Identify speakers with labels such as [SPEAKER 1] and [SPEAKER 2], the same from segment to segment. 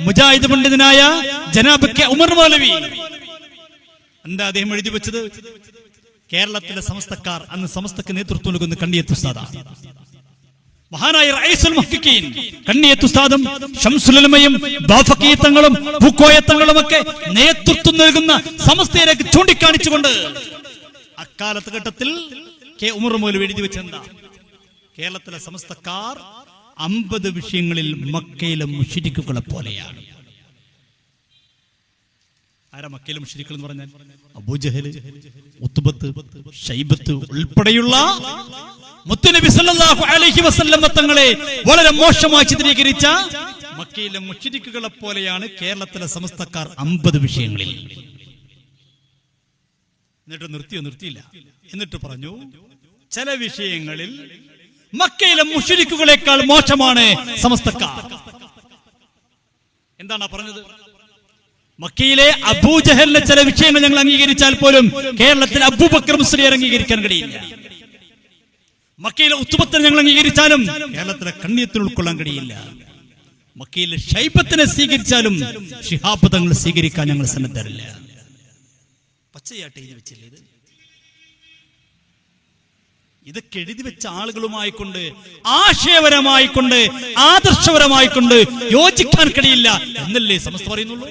[SPEAKER 1] മുജാഹിദ് പണ്ഡിതനായ ജനാബ് കെ ഉമർ മൗലവി. എന്താ അദ്ദേഹം എഴുതി വെച്ചത്? കേരളത്തിലെ സമസ്തക്കാർ അന്ന് സമസ്തക്ക് നേതൃത്വം നൽകുന്ന കണ്ണിയത്ത് ഉസ്താദാണ് മഹാനായ റൈസുൽ മുഹ്ഖിഖീൻ കണ്ണിയത്ത് ഉസ്താദും ഷംസുലമയും ബാഫക്കീത്തങ്ങളും ഭൂക്കോയത്തങ്ങളും ഒക്കെ നേതൃത്വം നൽകുന്ന സമസ്തയിലേക്ക് ചൂണ്ടിക്കാണിച്ചുകൊണ്ട് അക്കാലത്ത് ഘട്ടത്തിൽ കെ ഉമർ മൗലവി എഴുതി വെച്ചെന്താ കേരളത്തിലെ സമസ്തക്കാർ അമ്പത് വിഷയങ്ങളിൽ മക്കയിലെ മുഷിരിക്കുകളെ പോലെയാണ്. ആരാ മക്കയിലെ മുഷിരിക്കൾ എന്ന് പറഞ്ഞാൽ? അബൂജഹൽ ഉത്തുബത്ത് ഷൈബത്ത് ഉൾപ്പെടെയുള്ള മുത്തുനബി സല്ലല്ലാഹു അലൈഹി വസല്ലം തങ്ങളെ വളരെ മോശമായി ചിത്രീകരിച്ച മക്കയിലെ മുഷിരിക്കുകളെ പോലെയാണ് കേരളത്തിലെ സമസ്തക്കാർ അമ്പത് വിഷയങ്ങളിൽ. എന്നിട്ട് നിർത്തിയോ നിർത്തിയില്ല. എന്നിട്ട് പറഞ്ഞു ചില വിഷയങ്ങളിൽ മക്കയിലെ മുഷിരിക്കുകളെക്കാൾ മോശമാണ് സമസ്തക്കാർ. എന്താണ് പറഞ്ഞത്? മക്കയിലെ അബൂജഹലിന്റെ ചില വിഷയങ്ങൾ ഞങ്ങൾ അംഗീകരിച്ചാൽ പോലും കേരളത്തിൽ അബൂബക്കർ മുസ്ലിയർ അംഗീകരിക്കാൻ കഴിയില്ല. മക്കയിലെ ഉത്തുബത്തിനെ ഞങ്ങൾ അംഗീകരിച്ചാലും കേരളത്തിലെ കണ്ണിയത്തിന് ഉൾക്കൊള്ളാൻ കഴിയില്ല. മക്കയിലെ ഷൈബത്തിനെ സ്വീകരിച്ചാലും ഷിഹാബ് സ്വീകരിക്കാൻ ഞങ്ങൾ സന്നദ്ധരല്ല. പച്ചയാട്ട് എഴുതി വെച്ചില്ലേ ഇതൊക്കെ എഴുതി വെച്ച ആളുകളുമായി കൊണ്ട് ആശയപരമായി കൊണ്ട് ആദർശപരമായി കൊണ്ട് യോജിക്കാൻ കഴിയില്ല എന്നല്ലേ സമസ്ത പറയുന്നുള്ളൂ?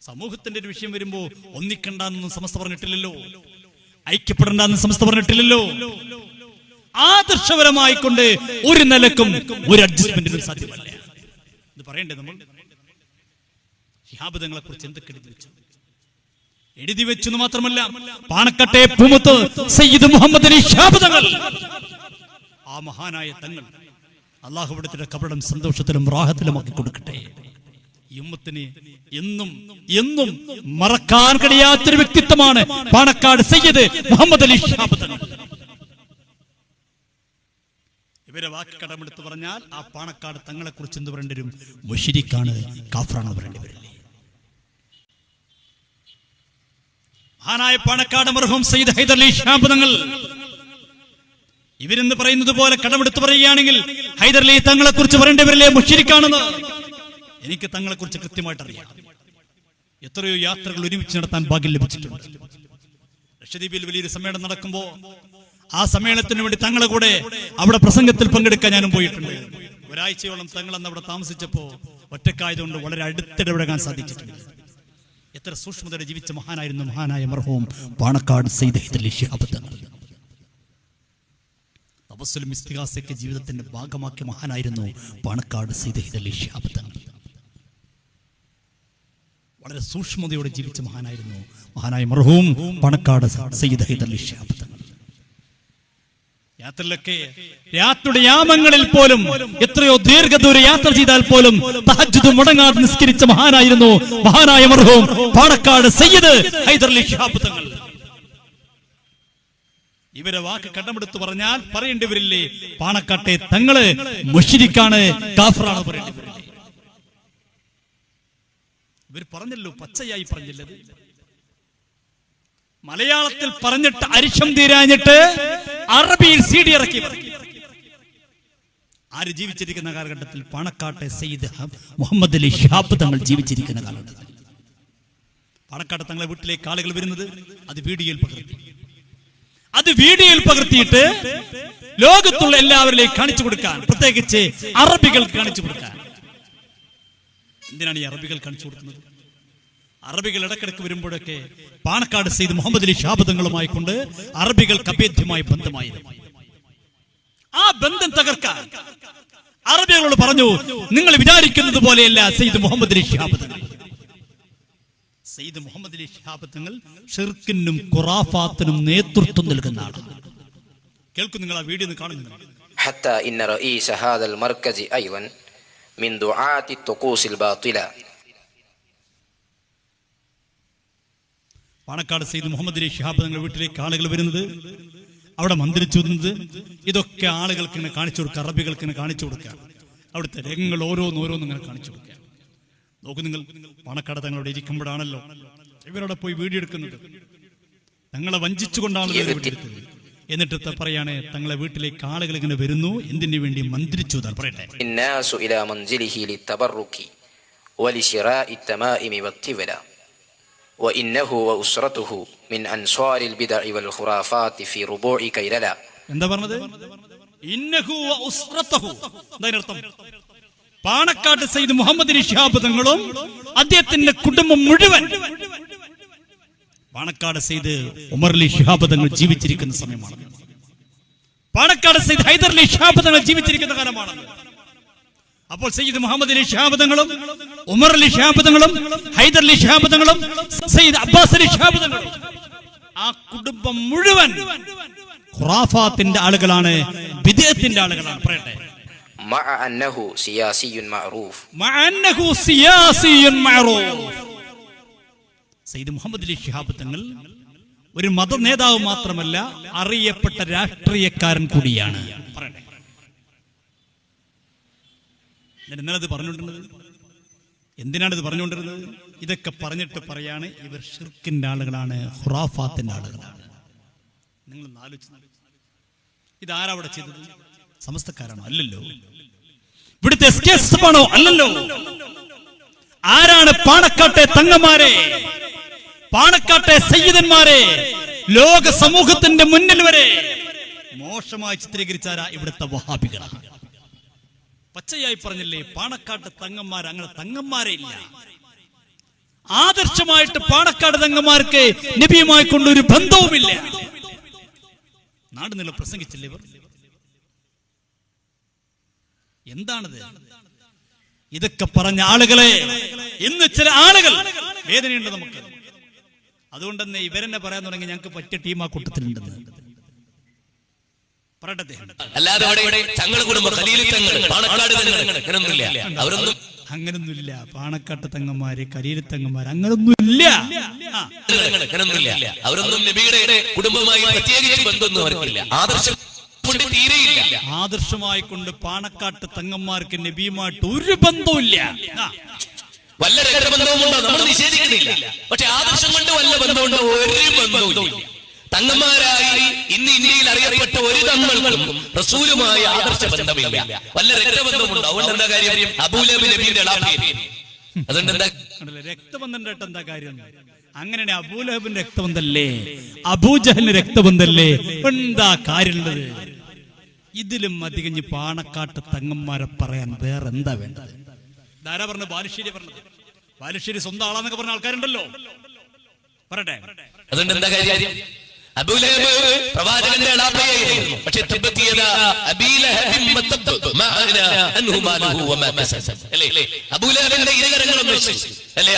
[SPEAKER 1] സമൂഹത്തിന്റെ ഒരു വിഷയം വരുമ്പോ ഒന്നിക്കണ്ടെന്നും സമസ്ത പറഞ്ഞിട്ടില്ലല്ലോ. ഐക്യപ്പെടണ്ടെന്ന് സമസ്ത പറഞ്ഞിട്ടില്ലല്ലോ. ആദർശപരമായി കൊണ്ട് ഒരു നിലക്കും ഒരു അഡ്ജസ്റ്റ്മെന്റിനും സാധ്യമല്ല. പറയണ്ടേ നമ്മൾ? ശിഹാബദങ്ങളെ കുറിച്ച് എന്തൊക്കെ എഴുതി വെച്ചു? എഴുതി വെച്ചുന്നവ മാത്രമല്ല പാണക്കട്ടെ പൂമത്ത് സയ്യിദ് മുഹമ്മദ് അലി ആ മഹാനായ തങ്ങൾ അള്ളാഹു ഇവിടുത്തെ കപടം സന്തോഷത്തിലും റാഹത്തിലും ആക്കി കൊടുക്കട്ടെ. യുമ്മത്തിന് എന്നും എന്നും മറക്കാൻ കഴിയാത്തൊരു വ്യക്തിത്വമാണ് പാണക്കാട് സയ്യിദ് മുഹമ്മദ് അലി ശിഹാബ് ഇവരെ വാക്ക് കടമെടുത്ത് പറഞ്ഞാൽ ആ പാണക്കാട് തങ്ങളെ കുറിച്ച് എന്ത് പറയേണ്ടി വരും? മുഷിരിക്കാണ് കാഫറാണ് പറയേണ്ടി വരില്ലേ? മഹാനായ പാണക്കാട് മർഹൂം സയ്യിദ് ഹൈദർ അലി ശിഹാബ് തങ്ങൾ ഇവരെന്ന് പറയുന്നത് പോലെ കടമെടുത്ത് പറയുകയാണെങ്കിൽ ഹൈദർ അലി തങ്ങളെ കുറിച്ച് പറയേണ്ടവരിലെ മുഷിരിക്കാണെന്ന്? എനിക്ക് തങ്ങളെ കുറിച്ച് കൃത്യമായിട്ട് അറിയാം എത്രയോ യാത്രകൾ ഒരുമിച്ച് നടത്താൻ ഭാഗ്യം ലഭിച്ചിട്ടുണ്ട്. ലക്ഷദ്വീപിൽ വലിയൊരു സമ്മേളനം നടക്കുമ്പോ ആ സമ്മേളനത്തിന് വേണ്ടി തങ്ങളെ കൂടെ അവിടെ പ്രസംഗത്തിൽ പങ്കെടുക്കാൻ ഞാനും പോയിട്ടുണ്ട്. ഒരാഴ്ചയോളം തങ്ങൾ അന്ന് അവിടെ താമസിച്ചപ്പോ ഒറ്റക്കായതുകൊണ്ട് വളരെ അടുത്തിടപെടാൻ സാധിച്ചിട്ടുണ്ട്. എത്ര സൂക്ഷ്മതയോടെ ജീവിച്ച മഹാനായിരുന്നു മഹാനായ മർഹവും പാണക്കാട് സെയ്ദ് ജീവിതത്തിന്റെ ഭാഗമാക്കിയ മഹാനായിരുന്നു പാണക്കാട് സെയ്ദ് വളരെ സൂക്ഷ്മതയോടെ ജീവിച്ച മഹാനായിരുന്നു മഹാനായ മർഹവും പാണക്കാട് തങ്ങൾ യാത്രയിലൊക്കെ രാത്രിയുടെ യാമങ്ങളിൽ പോലും എത്രയോ ദീർഘദൂര യാത്ര ചെയ്താൽ പോലും തഹജ്ജുദ് മുടങ്ങാതെ നിസ്കരിച്ച മഹാനായിരുന്നു മഹാനായ മർഹൂം പാണക്കാട് സയ്യിദ് ഹൈദർലി തങ്ങൾ. ഇവരെ വാക്ക് കടമെടുത്ത് പറഞ്ഞാൽ പറയേണ്ടി വരില്ലേ? പാണക്കാട്ടെ തങ്ങൾ മുഷിരിക്കാണ് കാഫറാണ് പറയേണ്ടി വരില്ലേ? ഇവർ പറഞ്ഞല്ലോ പച്ചയായി പറഞ്ഞില്ലത്. മലയാളത്തിൽ പറഞ്ഞിട്ട് അരിശം തീരാഞ്ഞിട്ട് അറബിയിൽ സി ഡി ഇറക്കി. ആര് ജീവിച്ചിരിക്കുന്ന കാലഘട്ടത്തിൽ പാണക്കാട്ടെ സെയ്ദ് മുഹമ്മദ് അലി ഷാബ് തങ്ങൾ ജീവിച്ചിരിക്കുന്ന കാലഘട്ടത്തിൽ? പാണക്കാട്ടെ തങ്ങളെ വീട്ടിലേക്ക് ആളുകൾ വരുന്നത് അത് വീഡിയോയിൽ പകർത്തി. അത് വീഡിയോയിൽ പകർത്തിയിട്ട് ലോകത്തുള്ള എല്ലാവരിലേക്ക് കാണിച്ചു കൊടുക്കാൻ പ്രത്യേകിച്ച് അറബികൾ കാണിച്ചു കൊടുക്കാൻ. എന്തിനാണ് ഈ അറബികൾ കാണിച്ചു കൊടുക്കുന്നത്? അറബികൾ ഇടക്കിടക്ക് വരുമ്പോഴൊക്കെ പാണക്കാട് സെയ്ത് മുഹമ്മദ് അലി ഷാബദങ്ങളുമായി കൊണ്ട് അറബികൾക്ക് അഭേദ്യമായ ബന്ധമായിരുന്നു ആ ബന്ധം തകർക്കാൻ അറബികളോട് പറഞ്ഞു നിങ്ങൾ വിചാരിക്കുന്നത് പോലെയല്ല സെയ്ദ് മുഹമ്മദ് അലി ഷിഹാബ് സെയ്ദ് മുഹമ്മദ് അലി ഷിഹാബ് തങ്ങൾ ഷിർക്കിനും ഖുറാഫാത്തിനും നേതൃത്വം നൽകുന്ന ആളാണ് കേൾക്കും നിങ്ങൾ ആ വീഡിയോ ഒന്ന് കാണുന്നു
[SPEAKER 2] حتى إن رئيس هذا المركز أيضا من دعاة الطقوس الباطلة
[SPEAKER 1] പാണക്കാട് സെയ്ദ് മുഹമ്മദ് അലി ഷിഹാബ് തങ്ങളുടെ വീട്ടിലേക്ക് ആളുകൾ വരുന്നത് അവിടെ മന്ത്രിച്ചു വരുന്നത് ഇതൊക്കെ ആളുകൾക്ക് ഇങ്ങനെ കാണിച്ചു കൊടുക്കുക അറബികൾക്ക് ഇങ്ങനെ കാണിച്ചു കൊടുക്കുക അവിടുത്തെ രംഗങ്ങൾ ഓരോന്ന് ഓരോന്ന് ഇങ്ങനെ കാണിച്ചു കൊടുക്കുക നോക്കൂ നിങ്ങൾ പാണക്കാട് തങ്ങളോട് ഇരിക്കുമ്പോഴാണല്ലോ ഇവരോടെ പോയി വീഡിയോ എടുക്കുന്നത് തങ്ങളെ വഞ്ചിച്ചുകൊണ്ടാണ് ഇവർ വീഡിയോ എടുത്തത് എന്നിട്ട് ത- പറയാണ് തങ്ങളെ വീട്ടിലേക്ക് ആളുകൾ ഇങ്ങനെ വരുന്നു എന്തിനു വേണ്ടി മന്ത്രിച്ചു എന്നാണ് പറയട്ടെ
[SPEAKER 2] الناس إلى منزله للتبرك ولشراء التمائم والطبلة
[SPEAKER 1] എന്താ പറഞ്ഞത്? പാണക്കാട് സയ്യിദ് മുഹമ്മദ് ഷിഹാബ് തങ്ങളും അദ്ദേഹത്തിന്റെ കുടുംബം മുഴുവൻ പാണക്കാട് സയ്യിദ് ഉമർലി ഷിഹാബ് തങ്ങൾ ജീവിച്ചിരിക്കുന്ന സമയമാണ്. പാണക്കാട് സയ്യിദ് ഹൈദർ അലി ഷിഹാബ് തങ്ങൾ ജീവിച്ചിരിക്കുന്ന കാലമാണ്. അപ്പോൾ സയ്യിദ് മുഹമ്മദ് അലി ഷിഹാബ് തങ്ങളും ഉമർ അലി ഷിഹാബ് തങ്ങളും ഹൈദർ അലി ഷിഹാബ് തങ്ങളും സയ്യിദ് അബ്ബാസ് അലി ഷിഹാബ് തങ്ങളും ആ കുടുംബം മുഴുവൻ ഖുറാഫാത്തിന്റെ ആളുകളാണ് വിദേഹത്തിന്റെ ആളുകളാണ് പറയട്ടെ
[SPEAKER 2] مع أنه سياسي معروف
[SPEAKER 1] مع أنه سياسي معروف. സയ്യിദ് മുഹമ്മദ് അലി ഷിഹാബ് തങ്ങൾ ഒരു മത നേതാവ് മാത്രമല്ല അറിയപ്പെട്ട രാഷ്ട്രീയക്കാരൻ കൂടിയാണ് ഇന്നലെ അത് പറഞ്ഞുകൊണ്ടിരുന്നത്? എന്തിനാണ് ഇത് പറഞ്ഞുകൊണ്ടിരുന്നത്? ഇതൊക്കെ പറഞ്ഞിട്ട് പറയാണ് ഇവർ ഷിർക്കിന്റെ ആളുകളാണ് ഹുറാഫാത്തിന്റെ ആളുകളാണ്. നിങ്ങൾ ആലോചിച്ച് ഇതാരാ അവിടെ ചെയ്തത്? സമസ്തക്കാരാണോ? അല്ലല്ലോ. ഇവിടുത്തെ ആണോ അല്ലല്ലോ. ആരാണ് പാണക്കാട്ടെ തങ്ങന്മാരെ? പാണക്കാട്ടെ സയ്യിദന്മാരെ? ലോക സമൂഹത്തിന്റെ മുന്നിൽ വരെ മോശമായി ചിത്രീകരിച്ചാരാ ഇവിടുത്തെ വഹാബികളാണ്. പച്ചയായി പറഞ്ഞില്ലേ? പാണക്കാട്ട് തങ്ങന്മാർ അങ്ങനെ തങ്ങന്മാരെ ഇല്ല. ആദർശമായിട്ട് പാണക്കാട് തങ്ങന്മാർക്ക് നബിയുമായി കൊണ്ടൊരു ബന്ധവുമില്ല. നാട് നില പ്രസംഗിച്ചില്ലേ ഇവർ? എന്താണിത്? ഇതൊക്കെ പറഞ്ഞ ആളുകളെ ഇന്ന് ചില ആളുകൾ വേദനയുണ്ട് നമുക്ക്. അതുകൊണ്ട് തന്നെ ഇവരെന്നെ പറയാൻ തുടങ്ങി ഞങ്ങൾക്ക് പറ്റിയ ടീം ആ കൂട്ടത്തിലുണ്ടെന്ന്.
[SPEAKER 3] അല്ലാതെ തങ്ങൾ കുടുംബം പാണക്കാട് അങ്ങനൊന്നുമില്ല. അവരൊന്നും
[SPEAKER 1] അങ്ങനൊന്നുമില്ല. പാണക്കാട്ട് തങ്ങന്മാര് കരീരി തങ്ങന്മാര് അങ്ങനൊന്നുമില്ല.
[SPEAKER 3] അവരൊന്നും നബിയുടെ കുടുംബമായി പ്രത്യേകിച്ച് ബന്ധമൊന്നും അവർക്കില്ല ആദർശം കൊണ്ട് തീരെയില്ല.
[SPEAKER 1] ആദർശമായി കൊണ്ട് പാണക്കാട്ട് തങ്ങന്മാർക്ക് നബിയുമായിട്ട് ഒരു ബന്ധവുമില്ല.
[SPEAKER 3] വല്ല രക്തബന്ധവുമുണ്ടോ നമ്മൾ നിഷേധിക്കുന്നില്ല. പക്ഷെ ആദർശം കൊണ്ട് വല്ല ബന്ധമുണ്ടോ? ഒരു ബന്ധവും തങ്ങന്മാരായി ഇന്ന് ഇന്ത്യയിൽ അറിയപ്പെട്ട ഒരു തങ്ങൾക്കും റസൂലുമായ ആദർശ ബന്ധമില്ല. വല്ല രക്തബന്ധമുണ്ടോ? അതുകൊണ്ട് എന്താ കാര്യം? അബൂലബി നബിയുടെ അതുകൊണ്ട് എന്താ
[SPEAKER 1] ആയിട്ട് എന്താ കാര്യം? അങ്ങനെയാണ് അബൂലഹബിന്റെ രക്തബന്ധല്ലേ അബൂജഹലിന്റെ രക്തബന്ധല്ലേ എന്താ കാര്യമുള്ളത്? ഇതിലും അധികം പാണക്കാട്ട് തങ്ങന്മാരെ പറയാൻ വേറെ എന്താ വേണ്ടത്? ധാരാ പറഞ്ഞു ബാലുശ്ശേരി പറഞ്ഞത്. ബാലുശ്ശേരി സ്വന്തം ആളാന്നൊക്കെ പറഞ്ഞ ആൾക്കാരുണ്ടല്ലോ. പറയട്ടെ.
[SPEAKER 3] അതുകൊണ്ട് എന്താ കാര്യം? പ്രവാചകന്റെ അല്ലേ? അല്ലേ?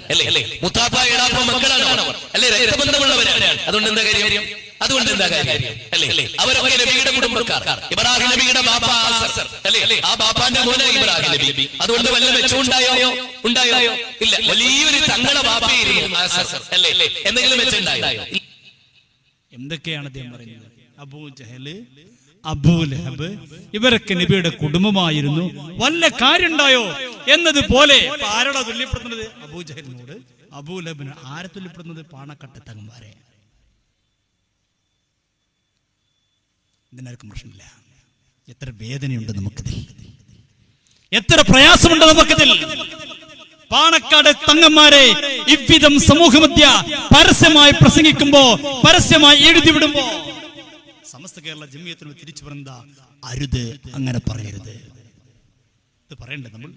[SPEAKER 3] അല്ലേ? അല്ലേ? അതുകൊണ്ട് എന്താ കാര്യം? അതുകൊണ്ട് എന്താ കാര്യം? അല്ലേ? അവരൊക്കെ നബിയുടെ കുടുംബക്കാർ. ഇബ്രാഹിം നബിയുടെ ബാപ്പ ആസർ അല്ലേ? ആ ബാപ്പാന്റെ മോനെ ഇബ്രാഹിം നബി. അതുകൊണ്ട് വല്ല മെച്ചമുണ്ടായോ ഉണ്ടായോ? ഇല്ല. വലിയൊരു തങ്ങളെ ബാപ്പയായിരുന്നു ആസർ അല്ലേ? എന്തെങ്കിലും മെച്ചുണ്ടായോ?
[SPEAKER 1] എന്തൊക്കെയാണ് അദ്ദേഹം പറയുന്നത്? അബൂ ജഹൽ അബൂ ലഹബ് ഇവരൊക്കെ നബിയുടെ കുടുംബമായിരുന്നു. വല്ല കാര്യണ്ടായോ എന്നതുപോലെ ആരോടാ തുല്യപ്പെടുന്നത് അബൂ ലഹബിന് ആരെ തുല്യപ്പെടുന്നത് പാണക്കട്ട തങ്ങന്മാരെ ഇതിനാർക്കും പ്രശ്നമില്ല. എത്ര വേദനയുണ്ട് നമുക്കിതിൽ. എത്ര പ്രയാസമുണ്ട് നമുക്കിതിൽ. പാണക്കാട് തങ്ങന്മാരെ ഇവിധം സമൂഹമധ്യ പരസ്യമായി പ്രസംഗിക്കുമ്പോ പരസ്യമായി എഴുതിവിടുമ്പോ സമസ്ത കേരള ജമിയത്തിന് തിരിച്ചു പറഞ്ഞ അരുത് അങ്ങനെ പറയരുത്. ഇത് പറയണ്ടേ നമ്മൾ?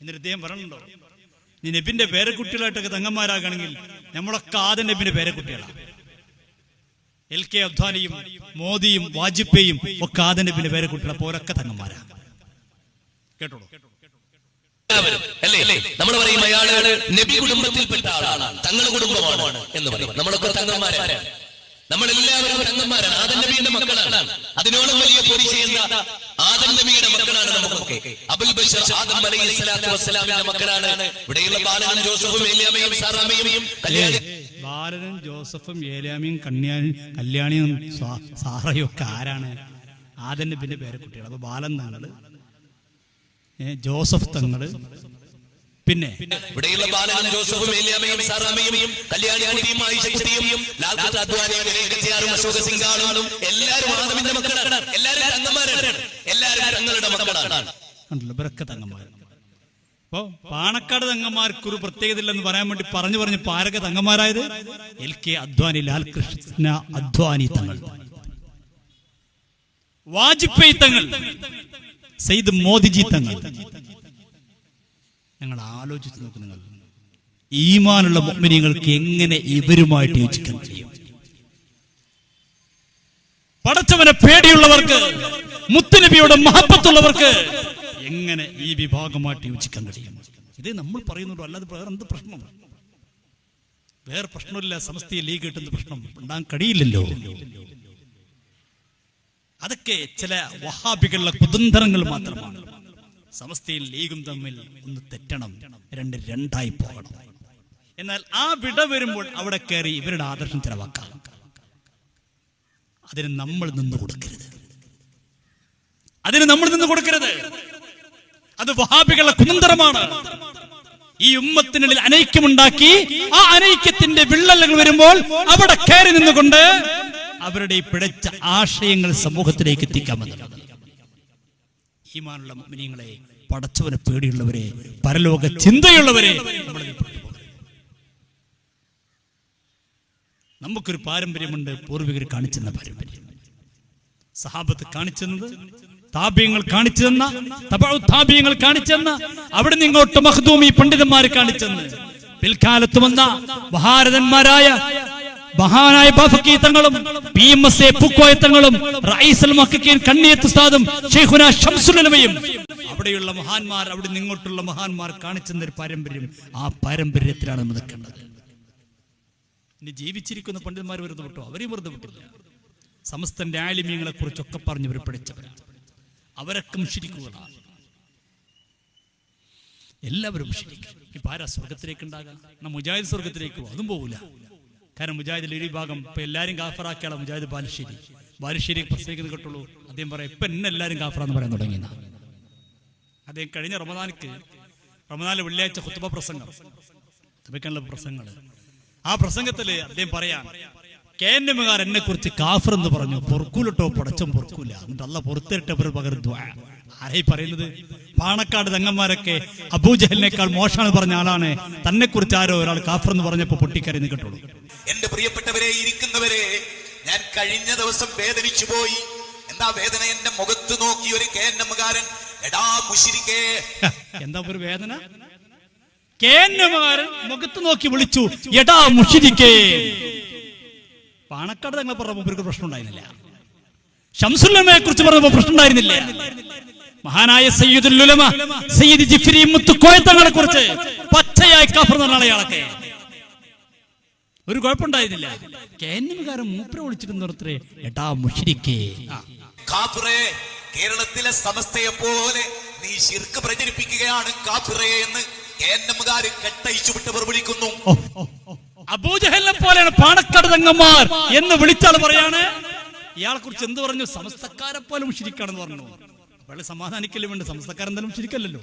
[SPEAKER 1] എന്നിട്ട് ഇദ്ദേഹം പറയണുണ്ടോ നീ നബിന്റെ പേരക്കുട്ടികളായിട്ടൊക്കെ തങ്ങന്മാരാകണമെങ്കിൽ നമ്മളൊക്കെ ആദ്യം നബിന്റെ പേരക്കുട്ടികളാണ് എൽ കെ അദ്വാനിയും മോദിയും വാജ്പേയും ഒക്കെ ആദനബിന്റെ പേരെ പേരക്കുട്ടികളെ പോരൊക്കെ തങ്ങന്മാരാ. കേട്ടോളൂ.
[SPEAKER 3] അല്ലേ? നമ്മൾ പറയും അയാൾ നബി കുടുംബത്തിൽപ്പെട്ട ആളാണ്. തങ്ങളുടെ കുടുംബമാണ് എന്ന് പറയും നമ്മളൊക്കെ തങ്ങന്മാരാണ്. നമ്മളെല്ലാവരും തങ്ങന്മാരാണ്. ആദൻ നബിയുടെ മക്കളാണ്. അതിനോളം വലിയ പൊരി ചെയ്യുന്ന ആദൻ നബിയുടെ മക്കളാണ് നമുക്കൊക്കെ. അബുൽ ബഷർ ആദം അലൈഹി സ്വലാത്തു വസ്സലാമിന്റെ മക്കളാണ്. ഇവിടെയുള്ള ബാലനും ജോസഫും ഏലിയാമയും സാറാമയും കല്യാണി
[SPEAKER 1] ബാലനും ജോസഫും ഏലാമിയും കണ്യാനും കല്യാണിയും സാറയും ഒക്കെ ആരാണ്? ആദന്റെ പിന്നെ പേരക്കുട്ടികൾ അപ്പൊ ബാലൻ തങ്ങൾ ജോസഫ് തങ്ങൾ പിന്നെ
[SPEAKER 3] ഇവിടെയുള്ള ബാലനും ജോസഫും ഏലിയാമയും സാറാമയും കല്യാണിയും അദ്വാനിയും അശോക സിംഗാളും എല്ലാവരും ആദമിന്റെ മക്കളാണ്. എല്ലാവരും തങ്ങന്മാരാണ്. എല്ലാവരും തങ്ങളുടെ മക്കളാണ്.
[SPEAKER 1] ഉണ്ടല്ലോ ഇവരൊക്കെ തങ്ങന്മാർ അപ്പോ പാണക്കാട് തങ്ങന്മാർക്ക് ഒരു പ്രത്യേകത ഇല്ലെന്ന് പറയാൻ വേണ്ടി പറഞ്ഞു പറഞ്ഞ് പാരക തങ്ങന്മാരായത് എൽ കെ അദ്വാനി ലാൽകൃഷ്ണ അദ്വാനി തങ്ങൾ. വാജ്പേയി തങ്ങൾ സെയ്ദ് മോദിജി തങ്ങൾ. ഞങ്ങൾ ആലോചിച്ച് നോക്ക് നിങ്ങൾ. ഈമാനുള്ള മുഗ്മിനിങ്ങൾക്ക് എങ്ങനെ ഇവരുമായിട്ട് യോജിക്കാൻ കഴിയും? പടച്ചവനെ പേടിയുള്ളവർക്ക് മുത്തുനബിയുടെ മഹബത്തുള്ളവർക്ക് എങ്ങനെ ഈ വിഭാഗമായിട്ട് യോജിക്കാൻ കഴിയും? ഇത് നമ്മൾ പറയുന്നുണ്ടോ? അല്ലാതെ വേറെ എന്ത് പ്രശ്നം? വേറെ പ്രശ്നമില്ല. സമസ്തയെ ലീഗ് കിട്ടുന്ന പ്രശ്നം. ഉണ്ടാകാൻ കഴിയില്ലല്ലോ. അതൊക്കെ ചില വഹാബികളുടെ കുതന്ത്രങ്ങൾ മാത്രമാണ്. സമസ്തയും ലീഗും തമ്മിൽ ഒന്ന് തെറ്റണം. രണ്ട് രണ്ടായി പോകണം. എന്നാൽ ആ വിട വരുമ്പോൾ അവിടെ കയറി ഇവരുടെ ആദർശം ചിലവാക്കാം. അതിന് നമ്മൾ നിന്ന് കൊടുക്കരുത്. അതിന് നമ്മൾ നിന്ന് കൊടുക്കരുത്. അത് വഹാബികളുടെ കുന്തരമാണ്. ഈ ഉമ്മത്തിനുള്ളിൽ അനൈക്യമുണ്ടാക്കി ആ അനൈക്യത്തിന്റെ വിള്ളലുകൾ വരുമ്പോൾ അവിടെ കയറി നിന്നുകൊണ്ട് അവരുടെ ഈ പിഴച്ച ആശയങ്ങൾ സമൂഹത്തിലേക്ക് എത്തിക്കാമെന്ന് ഈമാനുള്ള മുഅ്മിനീങ്ങളെ പടച്ചവനെ പേടിയുള്ളവരെ പരലോക ചിന്തയുള്ളവരെ. നമുക്കൊരു പാരമ്പര്യമുണ്ട് പൂർവികർ കാണിച്ചെന്ന പാരമ്പര്യം. സഹാബത്ത് കാണിച്ചെന്നത് താപ്യങ്ങൾ കാണിച്ചു തന്ന തപഉ താപ്യങ്ങൾ കാണിച്ചെന്ന അവിടെ നിന്ന് ഇങ്ങോട്ട് മഹദൂമി പണ്ഡിതന്മാർ കാണിച്ചെന്ന് പിൽക്കാലത്ത് വന്ന മഹാരഥന്മാരായ മഹാനായ ബാഫക്കി തങ്ങളും P M S A Pookoya തങ്ങളും റഈസുൽ മക്കീൻ കണ്ണിയത്ത് ഉസ്താദും ഷെയ്ഖുന ഷംസുലമയും അവിടെയുള്ള മഹാന്മാർ അവിടെ നിന്ന് ഇങ്ങോട്ടുള്ള മഹാന്മാർ കാണിച്ചെന്ന ഒരു പാരമ്പര്യം ആ പാരമ്പര്യത്തിലാണ് നമ്മൾ നിൽക്കേണ്ടത് ഇനി ജീവിച്ചിരിക്കുന്ന പണ്ഡിതന്മാർ വെറുതെ വിട്ടു? അവരെയും വെറുതെ വിട്ടില്ല. സമസ്തന്റെ ആലിമ്യങ്ങളെ കുറിച്ചൊക്കെ പറഞ്ഞവർ പഠിച്ചവരാണ്. അവരൊക്കെ മുഷിരിക്കുകളാണ് എല്ലാവരും മുഷിരിക്കും ഇപ്പൊ ആരാ സ്വർഗത്തിലേക്ക് ഉണ്ടാകാം? മുജാഹിദ് സ്വർഗത്തിലേക്ക് പോകും അതും പോകില്ല കാരണം മുജാഹിദിൽ ഒരു വിഭാഗം ഇപ്പൊ എല്ലാരും കാഫറാക്കിയാളാ മുജാഹിദ് ബാലുശ്ശേരി. ബാലുശ്ശേരി പ്രത്യേകിച്ച് കേട്ടുള്ളൂ. അദ്ദേഹം പറയാം ഇപ്പൊ എന്നെ എല്ലാരും കാഫറാന്ന് പറയാൻ തുടങ്ങി അദ്ദേഹം കഴിഞ്ഞ റമദാനിക്ക് റമദാനിലെ വെള്ളിയാഴ്ച ഹുത്തുബ പ്രസംഗം. പ്രസംഗങ്ങൾ. ആ പ്രസംഗത്തിൽ അദ്ദേഹം പറയാം കെ എൻ എമ്മുകാർ എന്നെ കുറിച്ച് കാഫർ എന്ന് പറഞ്ഞു. പൊറക്കൂലട്ടോ പടച്ചം പൊറുക്കൂല. എന്നിട്ട് അല്ല പുറത്തിട്ടവർ പകരം. ആരായി പറയുന്നത്? പാണക്കാട് തങ്ങന്മാരൊക്കെ അബൂജഹലിനേക്കാൾ മോശമാണ് പറഞ്ഞ ആളാണ്. തന്നെ കുറിച്ച് ആരോ ഒരാൾ കാഫർ എന്ന് പറഞ്ഞപ്പോ പൊട്ടിക്കരന്ന് കേട്ടോളൂ
[SPEAKER 4] എന്റെ പ്രിയപ്പെട്ടവരെ ഇരിക്കുന്നവരെ ഞാൻ കഴിഞ്ഞ ദിവസം വേദനിച്ചു പോയി. എന്താ വേദന? എന്റെ മുഖത്ത് നോക്കി ഒരു കേന്നമ്മകാരൻ എടാ മുഷിരിക്കേ
[SPEAKER 1] എന്താ ഒരു വേദന? കെ എൻ എമ്മുകാരൻ മുഖത്ത് നോക്കി വിളിച്ചു. എടാ മുഷിരിക്കേ പാണക്കാട് തങ്ങളെ പറഞ്ഞപ്പോ ഇവർക്ക് പ്രശ്നം ഉണ്ടായിരുന്നില്ല. ഷംസുല്ലമയെ കുറിച്ച് പറഞ്ഞപ്പോ പ്രശ്നം ഉണ്ടായിരുന്നില്ല. മഹാനായ സയ്യിദുൽ ഉലമ സയ്യിദ് ജിഫ്രി മുത്തുക്കോയത്തങ്ങളെ കുറിച്ച് പച്ചയായി കഫർ എന്ന് പറഞ്ഞ അയാളൊക്കെ ഒരു കുഴപ്പമുണ്ടായിരുന്നില്ല. കേന്ദ്രകാരൻ മൂപ്പര വിളിച്ചിരുന്നോർത്തരെ എടാ മുഷിരിക്കേ.
[SPEAKER 4] കാഫിറേ കേരളത്തിലെ സമസ്തയെ പോലെ നീ ശിർക്ക് പ്രചരിപ്പിക്കുകയാണ് കാഫിറേ എന്ന് കേന്നമ്മകാര് കെട്ടയിച്ചു വിട്ടവർ വിളിക്കുന്നു.
[SPEAKER 1] അബൂജഹലിനെ പോലെയാണ് പാണക്കാട് തങ്ങന്മാർ എന്ന് വിളിച്ചാൽ പറയാണ്. ഇയാളെ കുറിച്ച് എന്ത് പറഞ്ഞു? സമസ്തക്കാരെ പോലും ശരിക്കാണെന്ന് പറഞ്ഞു. അവളെ സമാധാനിക്കല്ലേ വേണ്ട സമസ്തക്കാരൻ എന്തായാലും സമസ്തക്കാരൻ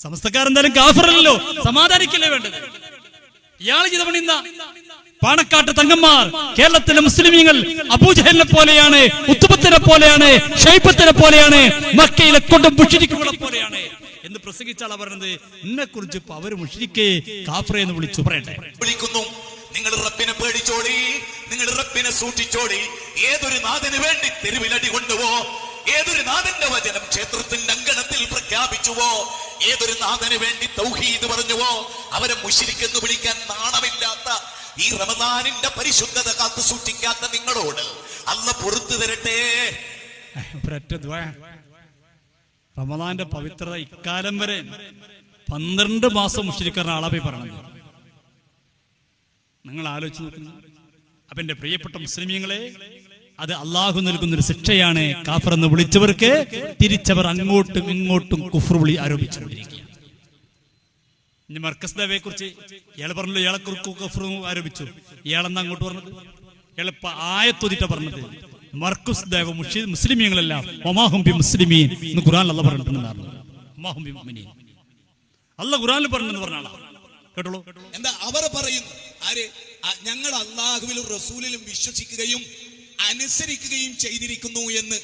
[SPEAKER 1] സമസ്തക്കാരെന്തായാലും കാഫറല്ലോ സമാധാനിക്കല്ലേ വേണ്ടത്? ഇയാൾ ചെയ്ത പണി എന്താ? പാണക്കാട്ട് തങ്ങന്മാർ കേരളത്തിലെ മുസ്ലിമീങ്ങൾ അബൂജഹലിനെ പോലെയാണ് ഉത്തുപത്തിനെ പോലെയാണ് ഷൈബത്തിനെ പോലെയാണ് മക്കയിലെ കൊണ്ടും മുഷിരിക്കുകളെ പോലെയാണ്. എന്ന് പ്രസംഗിച്ചാൽ പറഞ്ഞത് എന്നെ കുറിച്ച് അവർ മുഷിരിക്കേ കാഫറെ എന്ന് വിളിച്ചു പറയട്ടെ
[SPEAKER 4] വിളിക്കുന്നു. നിങ്ങൾ റബ്ബിനെ പേടിച്ചോടി നിങ്ങൾ റബ്ബിനെ സൂക്ഷിച്ചോടി. ഏതൊരു നാഥന് വേണ്ടി തെരുവിലടി കൊണ്ടുവോ ഏതൊരു നാഥന്റെ വചനം ക്ഷേത്രത്തിന്റെ അങ്കണത്തിൽ പ്രഖ്യാപിച്ചുവോ ഏതൊരു നാഥന് വേണ്ടി തൗഹീദ് പറഞ്ഞുവോ അവരെ മുഷിരിക്കെന്ന് വിളിക്കാൻ നാണമില്ലാത്ത ഈ റമദാനിന്റെ പരിശുദ്ധത കാത്തു സൂക്ഷിക്കാത്ത നിങ്ങളോട് അല്ല പൊറത്തു തരട്ടെ.
[SPEAKER 1] റമദാന്റെ പവിത്ര ഇക്കാലം വരെ പന്ത്രണ്ട് മാസം മുഷിരിക്കാരൻ ആളായി പറഞ്ഞു നിങ്ങൾ ആലോചിച്ച് നോക്കുന്നു അപ്പൊ എന്റെ പ്രിയപ്പെട്ട മുസ്ലിമീങ്ങളെ അത് അള്ളാഹു നൽകുന്ന ഒരു ശിക്ഷയാണ് കാഫർ എന്ന് വിളിച്ചവർക്ക് തിരിച്ചവർ അങ്ങോട്ടും ഇങ്ങോട്ടും കുഫർ വിളി ആരോപിച്ചുകൊണ്ടിരിക്കുക. ഇനി കുറിച്ച് ഇയാൾ പറഞ്ഞു ഇയാളെ കുറിച്ച് കുഫറും ആരോപിച്ചു. ഇയാളെന്താ അങ്ങോട്ട് പറഞ്ഞത്? ഇയാൾ ഇപ്പൊ ആയത്തൊതിട്ട പറഞ്ഞത്. മർക്കുസ് ദേവ മുഷി- മുസ്ലിമീങ്ങളെല്ലാം ഒമാഹും ബി മുസ്ലിമീൻ എന്ന് ഖുറാൻ അല്ല പറഞ്ഞിട്ടുണ്ടെന്നാണ്. ഒമാഹും ബി മുഅ്മിനീൻ. അല്ല ഖുറാനിൽ പറഞ്ഞെന്ന് പറഞ്ഞ ആളാ. കേട്ടോളൂ.
[SPEAKER 5] എന്താ അവർ പറയുന്നു? ആര്? ഞങ്ങൾ അള്ളാഹുവിലും റസൂലിലും വിശ്വസിക്കുകയും അനുസരിക്കുകയും ചെയ്തിരിക്കുന്നു എന്ന്.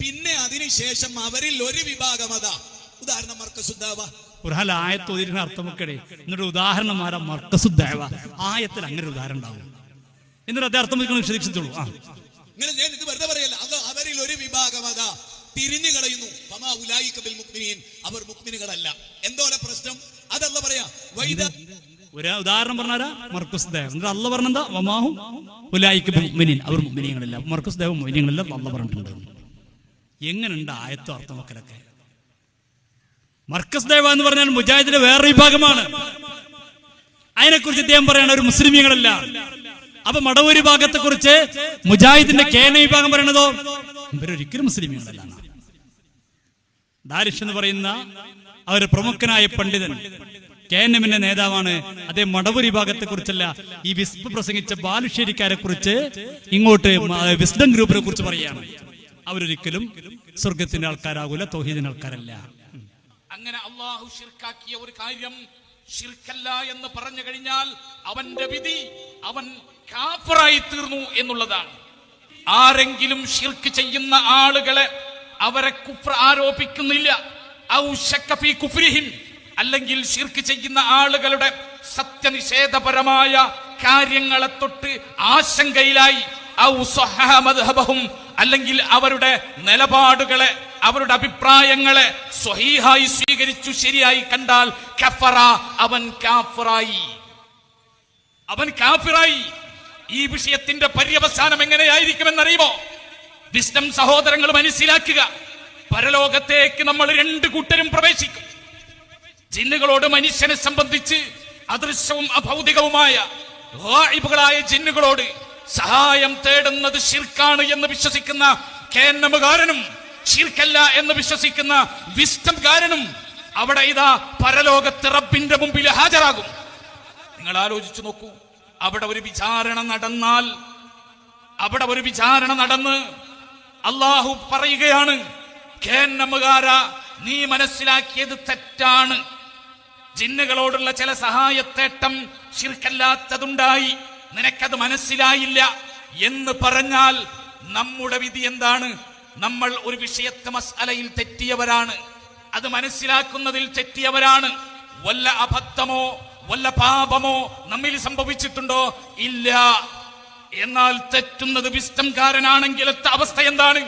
[SPEAKER 5] പിന്നെ അതിനുശേഷം അവരിൽ ഒരു വിഭാഗം അതാ. ഉദാഹരണം മർക്കസുദ്ദാവ
[SPEAKER 1] ഖുർഹാൻ ആയത്ത് ഒതിരുന്ന അർത്ഥമൊക്കെ എന്നിട്ട് ഉദാഹരണമാരാ മർക്കസുദ്ദേവ ആയത്തിൽ അങ്ങനെ ഉദാഹരണം ഉണ്ടാവും. എന്നിട്ട് അതേ അർത്ഥം നിങ്ങൾ വിശദീകരിച്ചോളൂ ആ.
[SPEAKER 5] നിങ്ങൾ ഞാൻ ഇത് വെറുതെ പറയല്ല. അത് അവരിൽ ഒരു വിഭാഗം അതാ തിരിഞ്ഞു കളയുന്നു. പമാ ഉലായി ബിൽ മുഅ്മിനീൻ. അവർ മുക്മിനുകളല്ല എന്തോലെ പ്രശ്നം? അതല്ല പറയാ. വൈദ
[SPEAKER 1] ഒരു ഉദാഹരണം പറഞ്ഞാരാ? മർക്കുസ് ദേവ്. അല്ല പറഞ്ഞെന്താ? വമാഹും ഉലായിക്ക് മുഅ്മിനീൻ. അവർ മുഅ്മിനീങ്ങളല്ല. മർക്കുസ് ദേവ് മുഅ്മിനീങ്ങളല്ല അല്ല പറഞ്ഞിട്ടുണ്ട്. എങ്ങനെയുണ്ട് ആയത്തോ അർത്ഥം അർത്ഥമൊക്കലൊക്കെ മർക്കസ് ദേവ എന്ന് പറഞ്ഞാൽ മുജാഹിദിന്റെ വേറെ വിഭാഗമാണ്. അതിനെക്കുറിച്ച് ഇദ്ദേഹം പറയണ ഒരു മുസ്ലിമീങ്ങളല്ല. അപ്പൊ മടവൂരി ഭാഗത്തെ കുറിച്ച് മുജാഹിദിന്റെ കേന വിഭാഗം പറയണതോ? ഇവരൊരിക്കലും മുസ്ലിമീങ്ങളല്ല ദാരിഷ് എന്ന് പറയുന്ന അവർ പ്രമുഖനായ പണ്ഡിതൻ കെ എൻ എമ്മിന്റെ നേതാവാണ്. അതേ മടവൂരി ഭാഗത്തെ കുറിച്ചല്ല ഈ വിസ്പ് പ്രസംഗിച്ച ബാലുശ്ശേരിക്കാരെ കുറിച്ച് ഇങ്ങോട്ട് വിസ്ഡം ഗ്രൂപ്പിനെ കുറിച്ച് പറയുകയാണ്. അവരൊരിക്കലും സ്വർഗത്തിന്റെ ആൾക്കാരാകൂല തോഹീദിന്റെ ആൾക്കാരല്ല.
[SPEAKER 6] അങ്ങനെ അള്ളാഹു ഷിർക്കാക്കിയ ഒരു കാര്യം ഷിർക്കല്ല എന്ന് പറഞ്ഞു കഴിഞ്ഞാൽ അവന്റെ വിധി അവൻ കാഫറായി തീർന്നു എന്നുള്ളതാണ്. ആരെങ്കിലും ഷിർക്ക് ചെയ്യുന്ന ആളുകളെ അവരെ കുഫ്ര ആരോപിക്കുന്നില്ല. കുഫ്രിഹിം. അല്ലെങ്കിൽ ഷിർക്ക് ചെയ്യുന്ന ആളുകളുടെ സത്യനിഷേധപരമായ കാര്യങ്ങളെ തൊട്ട് ആശങ്കയിലായി. അല്ലെങ്കിൽ അവരുടെ നിലപാടുകളെ അവരുടെ അഭിപ്രായങ്ങളെ സ്വഹീഹായി സ്വീകരിച്ചു ശരിയായി കണ്ടാൽ കഫറ അവൻ കാഫറായി. അവൻ കാഫിറായി. ഈ വിഷയത്തിന്റെ പര്യവസാനം എങ്ങനെയായിരിക്കുമെന്നറിയുമോ? വിസ്ഡം സഹോദരങ്ങൾ മനസ്സിലാക്കുക. പരലോകത്തേക്ക് നമ്മൾ രണ്ട് കൂട്ടരും പ്രവേശിക്കും. ജിന്നുകളോട് മനുഷ്യനെ സംബന്ധിച്ച് അദൃശ്യവും അഭൗതികവുമായ ായ ജിന്നുകളോട് സഹായം തേടുന്നത് ശിർക്കാണ് എന്ന് വിശ്വസിക്കുന്ന കേന്നമുകാരനും ശിർക്കല്ല എന്ന് വിശ്വസിക്കുന്ന വിസ്തംകാരനും അവിടെ ഇതാ പരലോകത്ത് റബ്ബിന്റെ മുമ്പിൽ ഹാജരാകും. നിങ്ങൾ ആലോചിച്ചു നോക്കൂ. അവിടെ ഒരു വിചാരണ നടന്നാൽ അവിടെ ഒരു വിചാരണ നടന്ന് അള്ളാഹു പറയുകയാണ് നീ മനസ്സിലാക്കിയത് തെറ്റാണ്. ജിന്നുകളോടുള്ള ചില സഹായത്തേട്ടം ശിർക്കല്ലാത്തതുണ്ടായി. നിനക്കത് മനസ്സിലായില്ല. എന്ന് പറഞ്ഞാൽ നമ്മുടെ വിധി എന്താണ്? നമ്മൾ ഒരു വിഷയത്തെ മസ്അലയിൽ തെറ്റിയവരാണ്. അത് മനസ്സിലാക്കുന്നതിൽ തെറ്റിയവരാണ്. വല്ല അബദ്ധമോ വല്ല പാപമോ നമ്മിൽ സംഭവിച്ചിട്ടുണ്ടോ? ഇല്ല. എന്നാൽ തെറ്റുന്നത് വിസ്തംകാരനാണെങ്കിലത്തെ അവസ്ഥ എന്താണ്?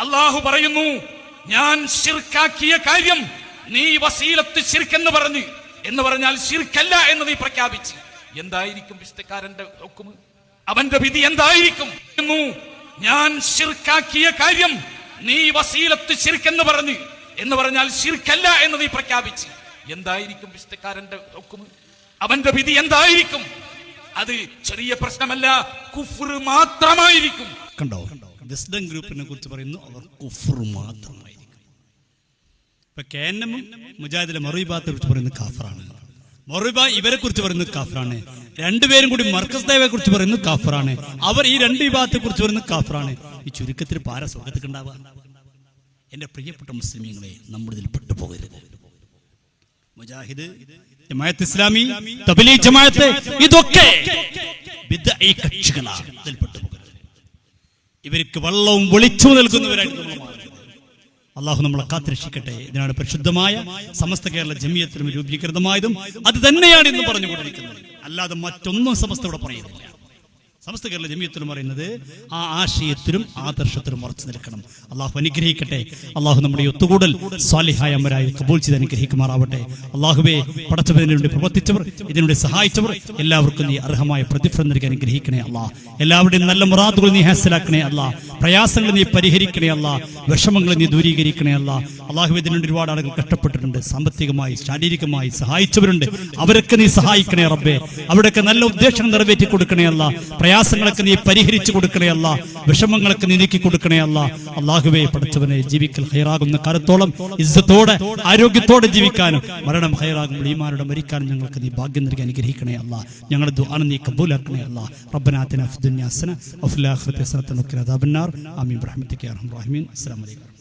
[SPEAKER 6] അള്ളാഹു പറയുന്നു ഞാൻ ശിർക്കാക്കിയ കാര്യം നീ വസീലത്ത് ശിർക്കെന്ന് പറഞ്ഞ്. എന്ന് പറഞ്ഞാൽ ശിർക്കല്ല എന്ന് നീ പ്രഖ്യാപിച്ച്. എന്തായിരിക്കും വിസ്തക്കാരന്റെ ഹുക്കുമ്? അവന്റെ വിധി എന്തായിരിക്കും? ഞാൻ ശിർക്കാക്കിയ കാര്യം നീ വസീലത്ത് ശിർക്കെന്ന് പറഞ്ഞ്. എന്ന് പറഞ്ഞാൽ ശിർക്കല്ല എന്ന് നീ പ്രഖ്യാപിച്ച്. എന്തായിരിക്കും വിസ്തക്കാരന്റെ ഹുക്കുമ്? അവന്റെ വിധി എന്തായിരിക്കും? അത് ചെറിയ പ്രശ്നമല്ല കുഫ്ർ മാത്രമായിരിക്കും.
[SPEAKER 1] കണ്ടോ? വിസ്ഡം ഗ്രൂപ്പിനെ കുറിച്ച് പറയുന്നു അവർ കുഫർ മാത്രമായിരിക്കും. ഇപ്പൊ കെ എൻ എമ്മും മുജാഹിദിലെ മറുവിഭാഗത്തെ കുറിച്ച് പറയുന്നത് കാഫറാണ്. മറുവിബ ഇവരെ കുറിച്ച് പറയുന്നത് കാഫറാണ്. രണ്ടുപേരും കൂടി മർക്കസ് ദേവയെ കുറിച്ച് പറയുന്നത് കാഫറാണ്. അവർ ഈ രണ്ട് വിഭാഗത്തെ കുറിച്ച് പറയുന്നത് കാഫറാണ്. ഈ ചുരുക്കത്തിൽ പാര സ്വർഗത്തിൽ ഉണ്ടാവുക. എന്റെ പ്രിയപ്പെട്ട മുസ്ലിമീങ്ങളെ നമ്മുടെ ഇതിൽ പെട്ടുപോകരുത്. മുജാഹിദ് ജമാഅത്ത് ഇസ്ലാമി ഇതൊക്കെ ബിദ്അഈ കക്ഷികളാണ് ഇവർക്ക് വള്ളവും വെളിച്ചു നൽകുന്നവരായിട്ട്. അള്ളാഹു നമ്മളെ കാത്തിരക്ഷിക്കട്ടെ. ഇതിനാണ് പരിശുദ്ധമായ സമസ്ത കേരള ജമിയത്തിലും രൂപീകൃതമായതും അത് തന്നെയാണ് ഇന്ന് പറഞ്ഞുകൊണ്ടിരിക്കുന്നത്. അല്ലാതെ മറ്റൊന്നും സമസ്ത ഇവിടെ പറയുന്നില്ല. സമസ്ത കേരള ജമീയത്തിലും പറയുന്നത് ആ ആശയത്തിലും ആദർശത്തിലും ഉറച്ചു നിൽക്കണം. അള്ളാഹു അനുഗ്രഹിക്കട്ടെ. അള്ളാഹു നമ്മുടെ ഒത്തുകൂടൽ സ്വാലിഹായ അമരായി കബൂൾ ചെയ്ത് അനുഗ്രഹിക്കുമാറാവട്ടെ. അള്ളാഹുവെ പടച്ചവതിനു വേണ്ടി പ്രവർത്തിച്ചവർ ഇതിനുവേണ്ടി സഹായിച്ചവർ എല്ലാവർക്കും നീ അർഹമായ പ്രതിഫലം നൽകി അനുഗ്രഹിക്കണേ അള്ളാഹ് എല്ലാവരുടെയും നല്ല മുറാദുകൾ നീ ഹാസിലാക്കണേ അല്ലാ പ്രയാസങ്ങൾ നീ പരിഹരിക്കണേ അല്ല. വിഷമങ്ങൾ നീ ദൂരീകരിക്കണേ അല്ല. അള്ളാഹു ഇതിനുണ്ട് ഒരുപാട് ആളുകൾ കഷ്ടപ്പെട്ടിട്ടുണ്ട്. സാമ്പത്തികമായി ശാരീരികമായി സഹായിച്ചവരുണ്ട്. അവരൊക്കെ നീ സഹായിക്കണേ റബ്ബേ. അവിടെയൊക്കെ നല്ല ഉദ്ദേശം നിറവേറ്റി കൊടുക്കണേ അല്ല. പ്രയാസങ്ങളൊക്കെ നീ പരിഹരിച്ചു കൊടുക്കണേ അല്ല. വിഷമങ്ങളൊക്കെ നീ നീക്കി കൊടുക്കണേ അല്ല. അള്ളാഹുവെ പഠിച്ചവനെ ജീവിക്കൽ ഹൈറാകുന്ന കാലത്തോളം ഇസ്സത്തോടെ ആരോഗ്യത്തോടെ ജീവിക്കാനും മരണം ഹൈറാകുമ്പോൾ ഈമാനോടെ മരിക്കാനും ഞങ്ങൾക്ക് നീ ഭാഗ്യം നൽകി അനുഗ്രഹിക്കണേ അല്ല. ഞങ്ങളുടെ ദുആന നീ കബൂലാക്കണേ അല്ല. റബ്ബനാ അഫ്ദുന്യാസന ഫിദ്ദുനിയ ഹസന വഫിൽ ആഖിറതി ഹസനത്തൻ അറഹം റഹ്മീൻ അസ്സാം വലൈക്കും